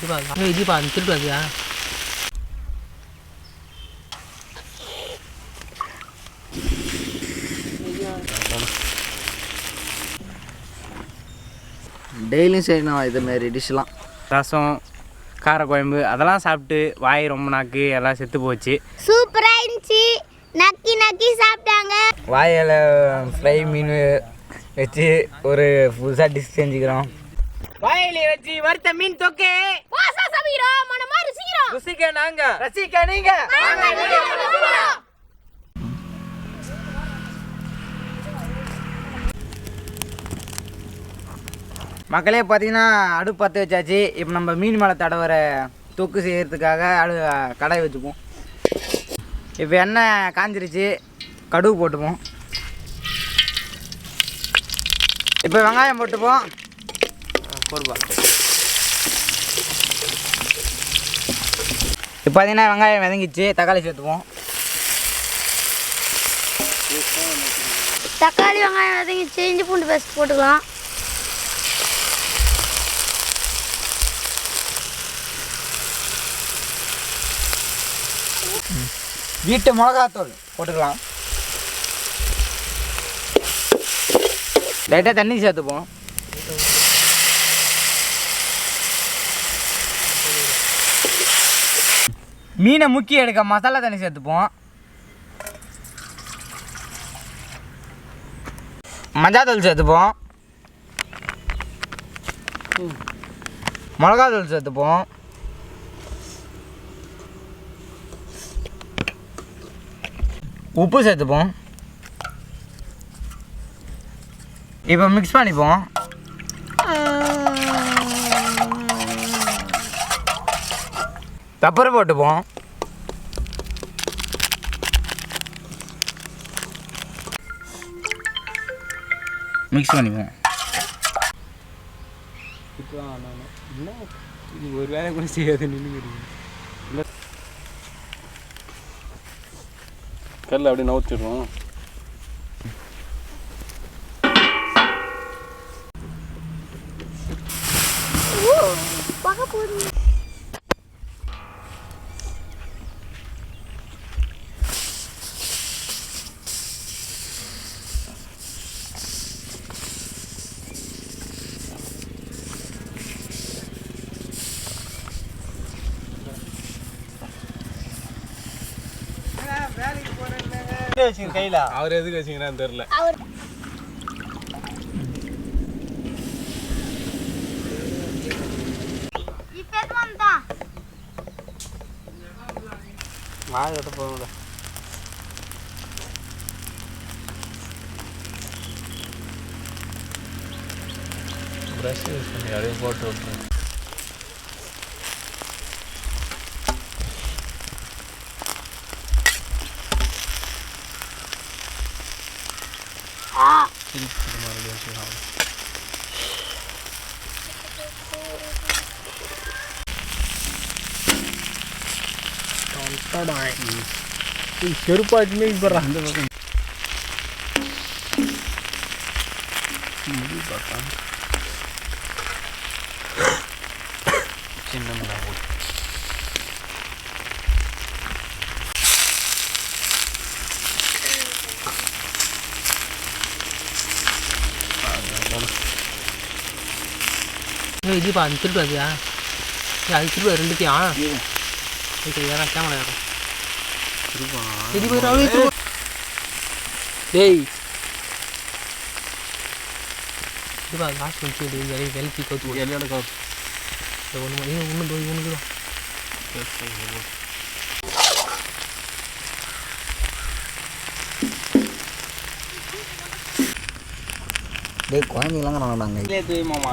தீபா ஏய், இதுப்பா திருட்டு டெய்லியும் செய்யணும் இதுமாரி டிஷ்லாம் ரசம் காரக்குழம்பு அதெல்லாம் சாப்பிட்டு வாய் ரொம்ப நாக்கு எல்லாம் செத்து போச்சு சூப்பரா இருந்துச்சு நக்கி நக்கி சாப்பிட்டாங்க வாயில் ஃப்ரை மீன் வச்சு ஒரு புதுசாக டிஷ் செஞ்சுக்கிறோம் வாயிலே வச்சு வறுத்த மீன் தொக்கு. வாசா சமீரம் மனமா ருசிக்கிறோம். ருசிக்க நாங்க. ரசிக்க நீங்க. மக்களே பார்த்தீங்கன்னா அடுப்பு பற்ற வச்சாச்சு. இப்போ நம்ம மீன் மேலே தடவர தொக்கு செய்யறதுக்காக அடு கடாய் வச்சுப்போம். இப்போ எண்ணெய் காஞ்சிருச்சு. கடுகு போட்டுப்போம். இப்போ வெங்காயம் போட்டுப்போம். இப்போ பார்த்தீங்கன்னா வெங்காயம் வதங்கிச்சு தக்காளி சேர்த்துப்போம் தக்காளி வெங்காயம் வதங்கிச்சு இஞ்சி பூண்டு பேஸ்ட் போட்டுக்கலாம். வீட்டு மிளகாத்தூள் போட்டுக்கலாம். லைட்டாக தண்ணி சேர்த்துப்போம். மீனை முக்கி எடுக்க மசாலா தண்ணி சேர்த்துப்போம். மஞ்சாத்தூள் சேர்த்துப்போம். மிளகாத்தூள் சேர்த்துப்போம். உப்பு சேர்த்துப்போம். இப்போ மிக்ஸ் பண்ணிப்போம். பெப்பர் போட்டுப்போம். மிக்ஸ் பண்ணிப்போம் இது ஒரு வேலை கூட செய்யாது நின்று கல்ல அப்படியே நவுத்திடுறோம். கையில் அவர் எதுக்கு வச்சிங்கன்னு தெரியல. அவர் இப்போ எது வந்தா வாய் கட்ட போகல ப்ரஷ் யூஸ் பண்ணி அப்படியே போட்டு விட்டுருங்க Sini, kita mau lihat sih hal. Ini serupa aja nih beranda. Ini batang. இதுப்பா அந்த திருட்டு அதுயா அது திருட்டு ரெண்டுத்தையும் ஓகே ஏறா. கேமரா அப்படியே திரும்ப டேய் இதுப்பா காசு வச்சு வெளியே வெளுத்தி கவுத்து எல்லையோட காசு ஒன்று ஒன்று போய் ஒன்று டேய் குழந்தைங்களாங்க நாங்கள் மாமா.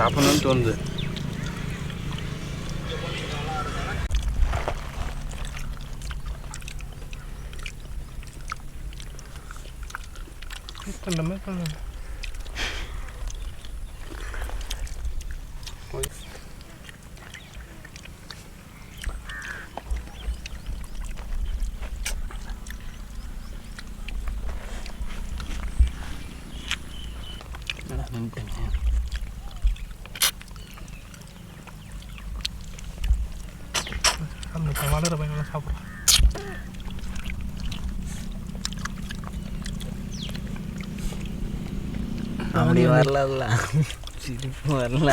சாப்பிடணும்னு தோணுது பண்ணுற மாதிரி பண்ணு வளர பையன் சாப்பிட்றோம் அப்படி வரல சிரிப்பு வரல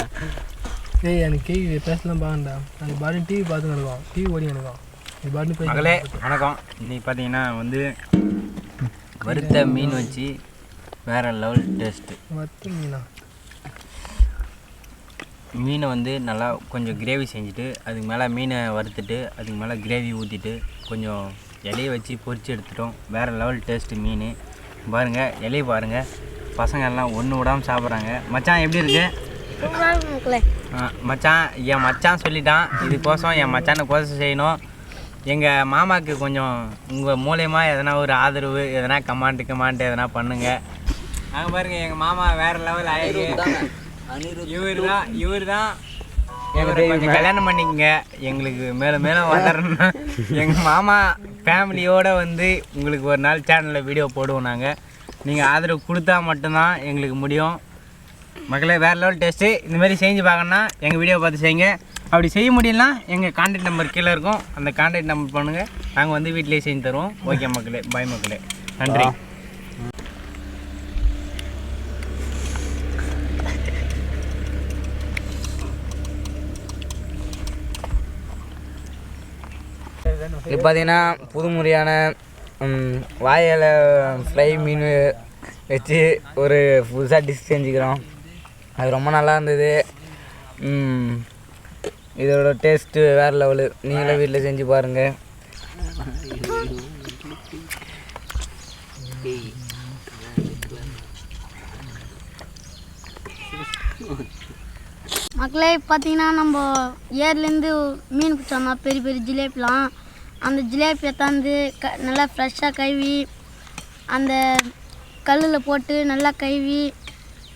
ஏய் எனக்கு கேள்வி பேசலாம் பாருண்டா அது பாட்டு டிவி பார்த்து நடக்கும் டிவி ஓடி நடக்கும் இது பாட்டு போய் மகளே வணக்கம். இன்னைக்கு பார்த்தீங்கன்னா வந்து வறுத்த மீன் வச்சு வேற லெவல் டேஸ்ட்டு மற்ற மீனா? மீனை வந்து நல்லா கொஞ்சம் கிரேவி செஞ்சுட்டு அதுக்கு மேலே மீனை வறுத்துட்டு அதுக்கு மேலே கிரேவி ஊற்றிட்டு கொஞ்சம் இலையை வச்சு பொரிச்சு எடுத்துட்டோம். வேறு லெவல் டேஸ்ட்டு மீன். பாருங்கள் இலையை பாருங்கள் பசங்க எல்லாம் ஒன்று விடாமல் சாப்பிட்றாங்க. மச்சான் எப்படி இருக்கு? மக்களே ஆ, மச்சான் என் மச்சான் சொல்லிட்டான். இதுக்கோசம் என் மச்சானை கோசம் செய்யணும். எங்கள் மாமாவுக்கு கொஞ்சம் உங்கள் மூலயமா எதனா ஒரு ஆதரவு எதனா கமாண்ட் கமாண்ட் எதனா பண்ணுங்க. நாங்கள் பாருங்க எங்கள் மாமா வேறு லெவல் ஆயிரு இவர் தான் இவர் தான் கொஞ்சம் கல்யாணம் பண்ணிக்கங்க. எங்களுக்கு மேலும் மேலும் வளரணும். எங்கள் மாமா ஃபேமிலியோடு வந்து உங்களுக்கு ஒரு நாள் சேனலில் வீடியோ போடுவோம் நாங்கள் நீங்கள் ஆதரவு கொடுத்தா மட்டும்தான் எங்களுக்கு முடியும். மக்களே வேறு லெவல் டேஸ்ட்டு இந்த மாதிரி செஞ்சு பார்க்கணுன்னா எங்கள் வீடியோ பார்த்து செய்யுங்க. அப்படி செய்ய முடியலனா எங்கள் கான்டாக்ட் நம்பர் கீழே இருக்கும். அந்த கான்டாக்ட் நம்பர் பண்ணுங்கள் நாங்கள் வந்து வீட்டிலேயே செஞ்சு தருவோம். ஓகே மக்களே. பாய் மக்களே. நன்றி. இது பார்த்தீங்கன்னா புது முறையான ம், ஃப்ரை மீன் வச்சு ஒரு புதுசாக டிஷ் செஞ்சுக்கிறோம். அது ரொம்ப நல்லா இருந்தது. இதோட டேஸ்ட்டு வேறு லெவலு நீங்களும் வீட்டில் செஞ்சு பாருங்கள் மக்களே பார்த்தீங்கன்னா நம்ம ஏர்லேருந்து மீன் பிடிச்சோம்னா பெரிய பெரிய ஜிலேபிலாம் அந்த ஜிலேபி எடுத்தாந்து க நல்லா ஃப்ரெஷ்ஷாக கழுவி அந்த கல்லில் போட்டு நல்லா கழுவி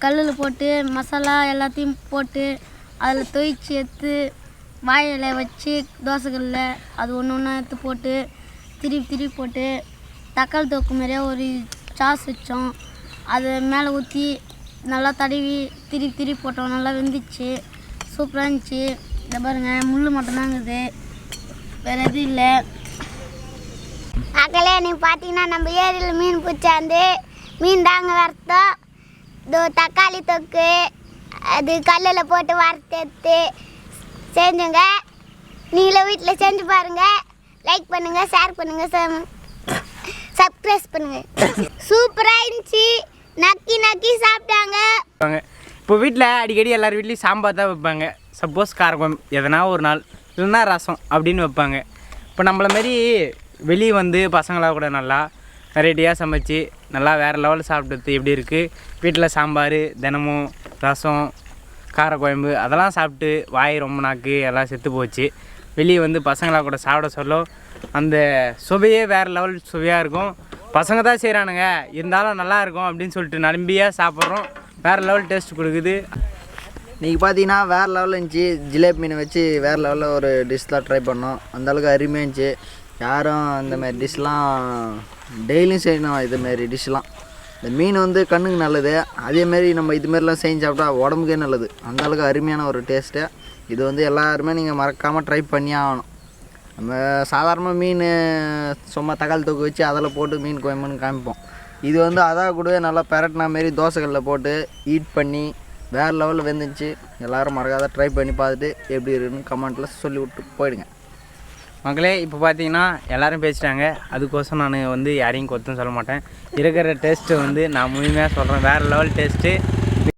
கல்லில் போட்டு மசாலா எல்லாத்தையும் போட்டு அதில் தொயிச்சு எடுத்து வாயில் வச்சு தோசைக்கல்லில் அது ஒன்று ஒன்றா எடுத்து போட்டு திருப்பி திருப்பி போட்டு தக்காளி தொக்கு மாதிரியே ஒரு சாஸ் வச்சோம். அது மேலே ஊற்றி நல்லா தடவி திருப்பி திருப்பி போட்டோம். நல்லா வெந்துச்சு. சூப்பராக இருந்துச்சு. இந்த பாருங்கள் முள் மட்டும்தான் இருக்குது வேறு எதுவும் இல்லை. அக்கலே நீ பார்த்தீங்கன்னா நம்ம ஏரியில் மீன் பிடிச்சாந்து மீன் தாங்க வறுத்தோம் இதோ தக்காளி தொக்கு அது கல்லில் போட்டு வறுத்து எடுத்து செஞ்சுங்க. நீங்களும் வீட்டில் செஞ்சு பாருங்கள் லைக் பண்ணுங்கள் ஷேர் பண்ணுங்கள் சப்ஸ்கிரைப் பண்ணுங்கள் சூப்பராக இருந்துச்சு. நக்கி நக்கி சாப்பிட்டாங்க. இப்போ வீட்டில் அடிக்கடி எல்லார் வீட்லேயும் சாம்பார் தான் வைப்பாங்க. சப்போஸ் காரக்குழம்பு எதனா ஒரு நாள். இல்லைன்னா ரசம் அப்படின்னு வைப்பாங்க. இப்போ நம்மள மாரி வெளியே வந்து பசங்களாக கூட நல்லா வெரைட்டியாக சமைச்சு நல்லா வேறு லெவலில் சாப்பிட்டது எப்படி இருக்குது வீட்டில் சாம்பார் தினமும் ரசம் காரக்குழம்பு அதெல்லாம் சாப்பிட்டு வாய் ரொம்ப நாக்கு எல்லாம் செத்து போச்சு. வெளியே வந்து பசங்களாக கூட சாப்பிட சொல்ல அந்த சுவையே வேறு லெவல் சுவையாக இருக்கும். பசங்க தான் செய்கிறானுங்க இருந்தாலும் நல்லா இருக்கும் அப்படின்னு சொல்லிட்டு நம்பியாக சாப்பிட்றோம். வேறு லெவல் டேஸ்ட் கொடுக்குது. இன்றைக்கி பார்த்தீங்கன்னா வேறு லெவலில் இருந்துச்சு. ஜிலேபி மீனை வச்சு வேறு லெவலில் ஒரு டிஷ்லாம் ட்ரை பண்ணோம். அந்தளவுக்கு அருமையாக இருந்துச்சு. யாரும் அந்தமாதிரி டிஷ்லாம் டெய்லியும் செய்யணும். இதுமாரி டிஷ்லாம் இந்த மீன் வந்து கண்ணுக்கு நல்லது. அதேமாரி நம்ம இதுமாரிலாம் செஞ்சு சாப்பிட்டா உடம்புக்கே நல்லது. அந்தளவுக்கு அருமையான ஒரு டேஸ்ட்டு இது வந்து எல்லாருமே நீங்கள் மறக்காமல் ட்ரை பண்ணி ஆகணும். நம்ம சாதாரணமாக மீன் சும்மா தக்காளி தொக்கு வச்சு அதில் போட்டு மீன் குழம்புன்னு காமிப்போம். இது வந்து அதாக கூட நல்லா பெரட்டின மாரி தோசைகளில் போட்டு ஹீட் பண்ணி வேறு லெவலில் வெந்துச்சு எல்லோரும் மறக்காத ட்ரை பண்ணி பார்த்துட்டு எப்படி இருக்குன்னு கமெண்ட்டில் சொல்லி விட்டு போயிடுங்க. மக்களே இப்போ பார்த்தீங்கன்னா எல்லோரும் பேசிட்டாங்க. அதுக்கோசம் நான் வந்து யாரையும் கொத்தும் சொல்ல மாட்டேன். இருக்கிற டேஸ்ட்டு வந்து நான் முழுமையாக சொல்கிறேன் வேறு லெவல் டேஸ்ட்டு